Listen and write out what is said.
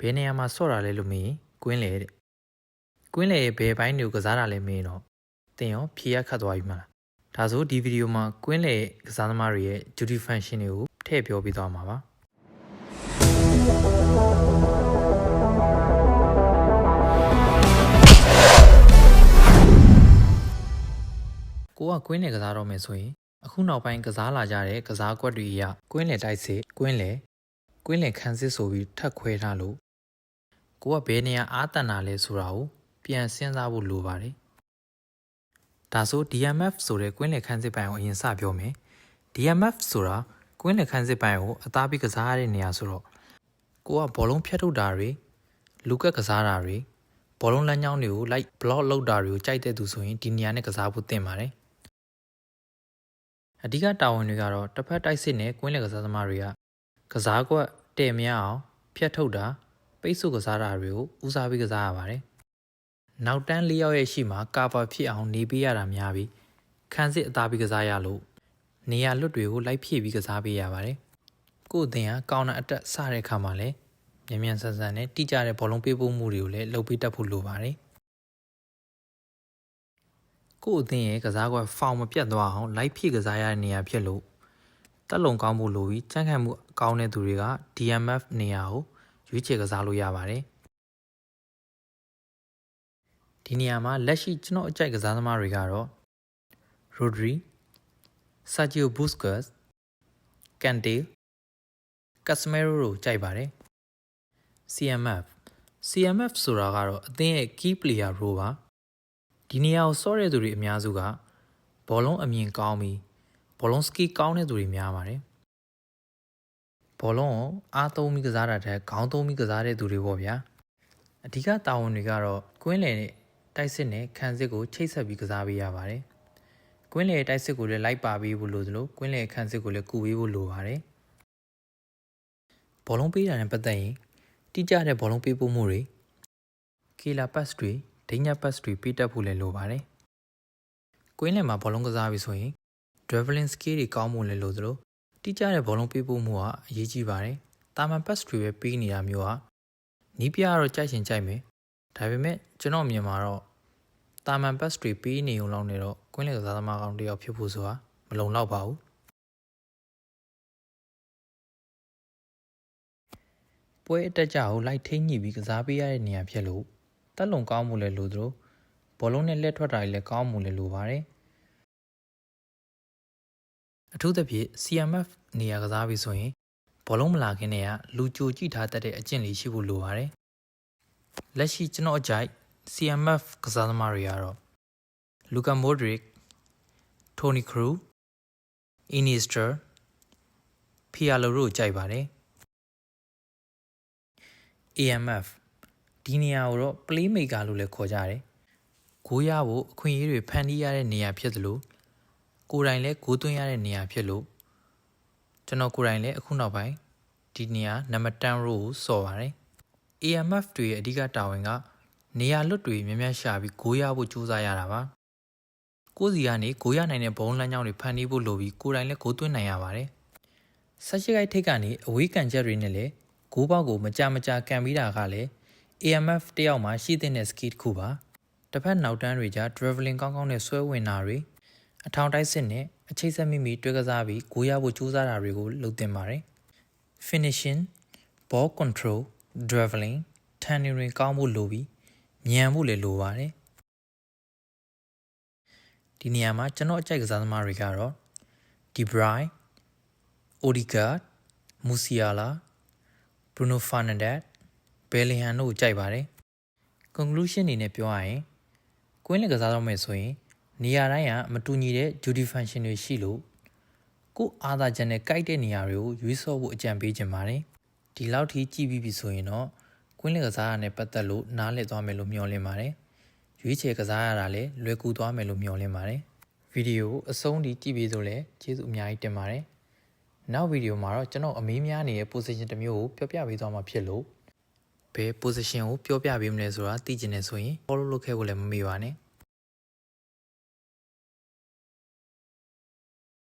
ဘယ်နေရာမှာဆော့တာလဲလို့မေးရင်ကွင်းလေတဲ့ကွင်းလေရဲ့ဘယ်ဘိုင်းတွေကိုကစားတာလဲမေးရင်တော့တင်ရောဖြေရခတ်သွားပြီမလားဒါဆိုဒီဗီဒီယိုမှာကွင်းလေကစားသမားတွေရဲ့ duty function တွေကိုထည့်ပြောပြသွားမှာပါကိုကကွင်းလေကစားတော့မယ်ဆိုရင်အခုနောက်ပိုင်းကစားလာကြတဲ့ကစားကွက်တွေအရကွင်းလေတိုက်စစ်ကွင်းလေကွင်းလေခန်းစစ်ဆိုပြီးထပ်ခွဲထားလို့ ကိုကဘယ်နေရာအာတန်တာလဲဆိုတာကိုပြန်စဉ်းစားဖို့လိုပါတယ်ဒါဆို DMF ဆိုတဲ့ကွင်းလေခန်းစစ်ပိုင်းကိုအရင်စပြောမယ် DMF ဆိုတာကွင်းလေခန်းစစ်ပိုင်းကိုအသားပြီးကစားရတဲ့နေရာဆိုတော့ကိုကဘောလုံးဖြတ်ထုတ်တာတွေလူကက်ကစားတာတွေဘောလုံးလမ်းကြောင်းတွေကို like block လုပ်တာတွေကိုကြိုက်တဲ့သူဆိုရင်ဒီနေရာနဲ့ကစားဖို့သင့်ပါတယ်အဓိကတာဝန်တွေကတော့တစ်ဖက်တိုက်စစ်နဲ့ကွင်းလက်ကစားသမားတွေကကစားကွက်တဲ့မြအောင်ဖြတ်ထုတ်တာ ပိတ်ဆို့ကစားတာတွေကိုဦးစားပေးကစားရပါတယ်။နောက်တန်း၄ယောက်ရဲ့ရှိမှာကာဗာဖြစ်အောင်နေပေးရတာများပြီးခန်းစစ်အသားပြီးကစားရလို့နေရာလွတ်တွေကိုလိုက်ဖြည့်ပြီးကစားပေးရပါတယ်။ကို့အသင်ကကောင်းတာအတက်စတဲ့အခါမှာလည်းမြန်မြန်ဆန်ဆန်နဲ့တိကျတဲ့ဘောလုံးပေးပို့မှုတွေကိုလည်းလုပ်ပေးတတ်ဖို့လိုပါတယ်။ကို့အသင်ရဲ့ကစားကွက်ဖောင်မပြတ်သွားအောင်လိုက်ဖြည့်ကစားရတဲ့နေရာဖြစ်လို့တက်လုံကောင်းဖို့လိုပြီးကြမ်းခံမှုကောင်းတဲ့သူတွေက DMF နေရာကို ရွေးချယ်ကစားလို့ရပါတယ်ဒီနေရာမှာလက်ရှိကျွန်တော်အကြိုက်ကစားသမားတွေကတော့ Rodri, Sergio Busquets, Kante, Casemiro တို့ကြိုက်ပါတယ် CMF CMF ဆိုတာကတော့အသင်းရဲ့ key player role ပါဒီနေရာကိုစောတဲ့သူတွေအများစုကဘောလုံးအမြင်ကောင်းပြီးဘောလုံးစကီကောင်းတဲ့သူတွေများပါတယ် ဘောလုံးကိုအားသုံးပြီးကစားတာတဲ့ခေါင်းသုံးပြီးကစားတဲ့သူတွေပေါ့ဗျာအဓိကတာဝန်တွေကတော့ကွင်းလယ်နဲ့တိုက်စစ်နဲ့ခံစစ်ကိုချိတ်ဆက်ပြီးကစားပေးရပါတယ်ကွင်းလယ်တိုက်စစ်ကိုလည်းလိုက်ပါပေးဖို့လိုသလိုကွင်းလယ်ခံစစ်ကိုလည်းကူပေးဖို့လိုပါတယ်ဘောလုံးပေးတာနဲ့ပတ်သက်ရင်တိကျတဲ့ဘောလုံးပေးပို့မှုတွေကီလာပတ်တွေဒိညာပတ်တွေပေးတတ်ဖို့လည်းလိုပါတယ်ကွင်းလယ်မှာဘောလုံးကစားပြီဆိုရင် dribbling skill တွေကောင်းမှုလည်းလိုသလို တိကျတဲ့ဘောလုံးပေးပို့မှုကအရေးကြီးပါတယ်။တာမန် pass တွေပဲပေးနေတာမျိုးဟာနီးပြကတော့ကြိုက်ရှင်ကြိုက်မယ်။ဒါပေမဲ့ကျွန်တော်မြင်မှာတော့တာမန် pass တွေပေးနေုံလောက်နေတော့ကွင်းလယ်ကစားသမားကောင်တယောက်ဖြစ်ဖို့ဆိုတာမလုံလောက်ပါဘူး။ပွဲအတက်ကြကိုလိုက်ထိန်ညှိပြီးကစားပေးရတဲ့နေရာဖြစ်လို့တက်လုံကောင်းမှုလည်းလိုသလိုဘောလုံးနဲ့လက်ထွက်တာတွေလည်းကောင်းမှုလည်းလိုပါတယ်။ အထူးသဖြင့် CMF နေရာကစားပြီဆိုရင်ဘောလုံးမလာခင်တည်းကလူကြိုကြည့်ထားတတ်တဲ့အကျင့်လေးရှိဖို့လိုပါတယ်။လက်ရှိကျွန်တော်အကြိုက် CMF ကစားသမားတွေကတော့ Luka Modric, Toni Kroos, Iniesta, Pirlo တို့ကြိုက်ပါတယ်။ AMF ဒီနေရာကိုတော့ playmaker လို့လည်းခေါ်ကြတယ်။ဂိုးရဖို့အခွင့်အရေးတွေဖန်တီးရတဲ့နေရာဖြစ်သလို ကိုယ်တိုင်လည်းဂိုးသွင်းရတဲ့နေရာဖြစ်လို့ကျွန်တော်ကိုယ်တိုင်လည်းအခုနောက်ပိုင်းဒီနေရာနံပါတ်10 row ကိုစော်ပါတယ် AMF တွေရဲ့အဓိကတာဝန်ကနေရာလွတ်တွေများများရှာပြီးဂိုးရဖို့ကြိုးစားရတာပါကိုယ်စီကနေဂိုးရနိုင်တဲ့ဘုံလမ်းကြောင်းတွေဖန်တီးဖို့လိုပြီးကိုယ်တိုင်လည်းဂိုးသွင်းနိုင်ရပါတယ်ဆက်ရှိခိုက်ထိတ်ကနေအဝေးကန်ချက်တွေနဲ့လည်းဂိုးပေါက်ကိုမကြမကြကန်ပြီးတာကလည်း AMF တယောက်မှာရှိတဲ့ skill တစ်ခုပါတစ်ဖက်နောက်တန်းတွေကြား traveling ကောင်းကောင်းနဲ့ဆွဲဝင်တာတွေ အထောင်တိုက်စစ်နဲ့အချိတ်ဆက်မိမိတွဲကစားပြီးဂိုးရဖို့ကြိုးစားတာတွေကိုလုပ်သင့်ပါတယ်။ finishing ball control dribbling turning တွေကောင်းဖို့လိုပြီးမြန်ဖို့လည်းလိုပါတယ်။ဒီနေရာမှာကျွန်တော်အကြိုက်ကစားသမားတွေကတော့ De Bruyne, Odegaard, Musiala, Bruno Fernandes, Bellingham တို့ကြိုက်ပါတယ်။ conclusion အနေနဲ့ပြောရရင်ကွင်းလက်ကစားတော့မယ်ဆိုရင် နေရာတိုင်းကမတူညီတဲ့ duty function တွေရှိလို့ကိုအားသာချက်နဲ့ကြိုက်တဲ့နေရာတွေကိုရွေးဆော့ဖို့အကြံပေးခြင်းပါတယ်ဒီလောက်ထိကြည့်ပြီးပြီဆိုရင်တော့ကွင်းလက်ကစားရတဲ့ပတ်သက်လို့နားလည်သွားမယ်လို့မျှော်လင့်ပါတယ်ရွေးချယ်ကစားရတာလည်းလွယ်ကူသွားမယ်လို့မျှော်လင့်ပါတယ်ဗီဒီယိုအဆုံးထိကြည့်ပြီးဆိုလည်းကျေးဇူးအများကြီးတင်ပါတယ်နောက်ဗီဒီယိုမှာတော့ကျွန်တော်အမေးများနေတဲ့ position တစ်မျိုးကိုပြောပြပေးသွားမှာဖြစ်လို့ဘယ် position ကိုပြောပြပေးမလဲဆိုတာသိချင်နေဆိုရင် follow လုပ်ခဲ့ဖို့လည်းမမေ့ပါနဲ့